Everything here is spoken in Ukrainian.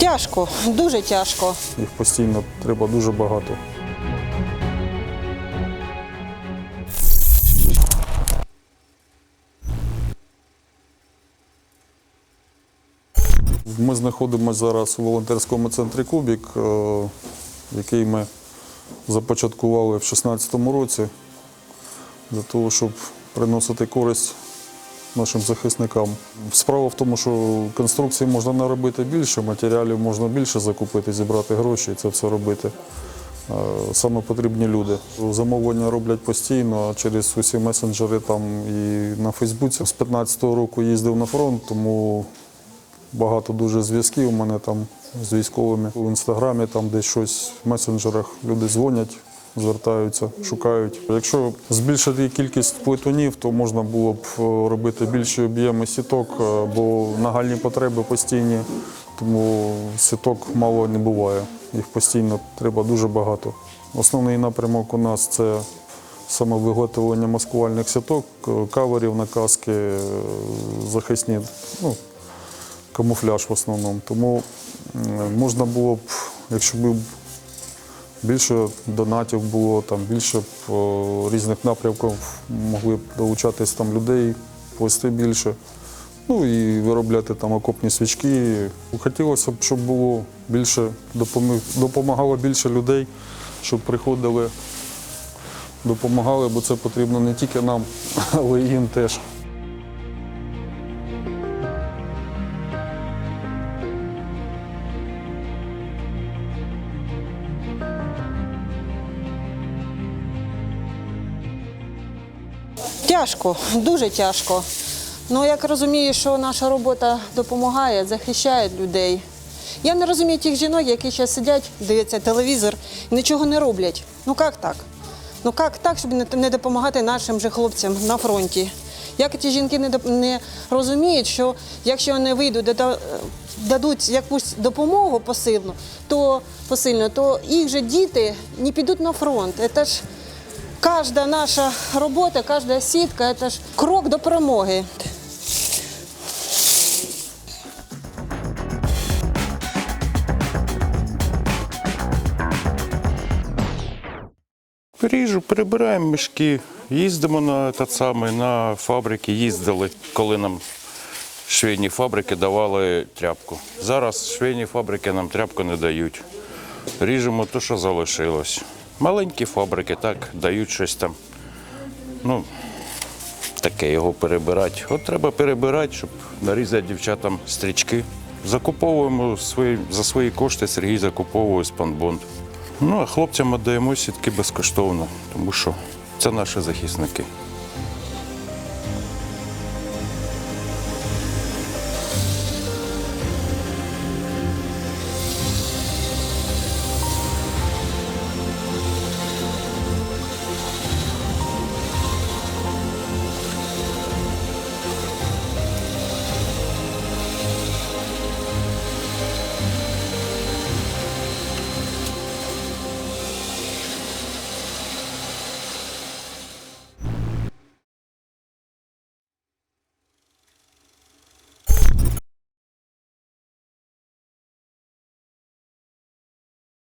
Тяжко, дуже тяжко. Їх постійно треба дуже багато. Ми знаходимося зараз у волонтерському центрі Кубік, е, який ми започаткували в 2016 році для того, щоб приносити користь нашим захисникам. Справа в тому, що конструкцій можна наробити більше, матеріалів можна більше закупити, зібрати гроші і це все робити. Е, Саме потрібні люди. Замовлення роблять постійно через усі месенджери там і на Фейсбуці. З 15-го року їздив на фронт, тому багато дуже зв'язків у мене там з військовими. В інстаграмі там десь щось в месенджерах люди дзвонять, звертаються, шукають. Якщо збільшити кількість плетунів, то можна було б е, робити більші об'єми сіток, е, бо нагальні потреби постійні, тому сіток мало не буває. Їх постійно треба дуже багато. Основний напрямок у нас це саме виготовлення маскувальних сіток, е, каверів на каски, е, захисні. Ну, камуфляж в основному. Тому можна було б, якщо б більше донатів було, там більше б різних напрямків могли б долучатись там людей, плести більше. Ну і виробляти там окопні свічки. Хотілося б, щоб було більше допомагало більше людей, щоб приходили, допомагали, бо це потрібно не тільки нам, але й їм теж. Тяжко, дуже тяжко. Ну, як розумію, що наша робота допомагає, захищає людей. Я не розумію тих жінок, які зараз сидять, дивляться телевізор і нічого не роблять. Ну як так? Ну як так, щоб не- допомагати нашим же хлопцям на фронті? Як ті жінки не, не розуміють, що якщо вони вийдуть, дадуть якусь допомогу посильну, то посильну, то їх же діти не підуть на фронт. Це ж Кожна наша робота, кожна сітка це ж крок до перемоги. Ріжу, перебираємо мішки, їздимо на те саме, на фабрики, їздили, коли нам швейні фабрики давали тряпку. Зараз швейні фабрики нам тряпку не дають. Ріжемо те, що залишилось. Маленькі фабрики так дають щось там. Ну, таке його перебирати. От треба перебирати, щоб нарізати дівчатам стрічки. Закуповуємо свої, за свої кошти, Сергій закуповує спанбонд. Ну, а хлопцям віддаємо сітки безкоштовно, тому що це наші захисники.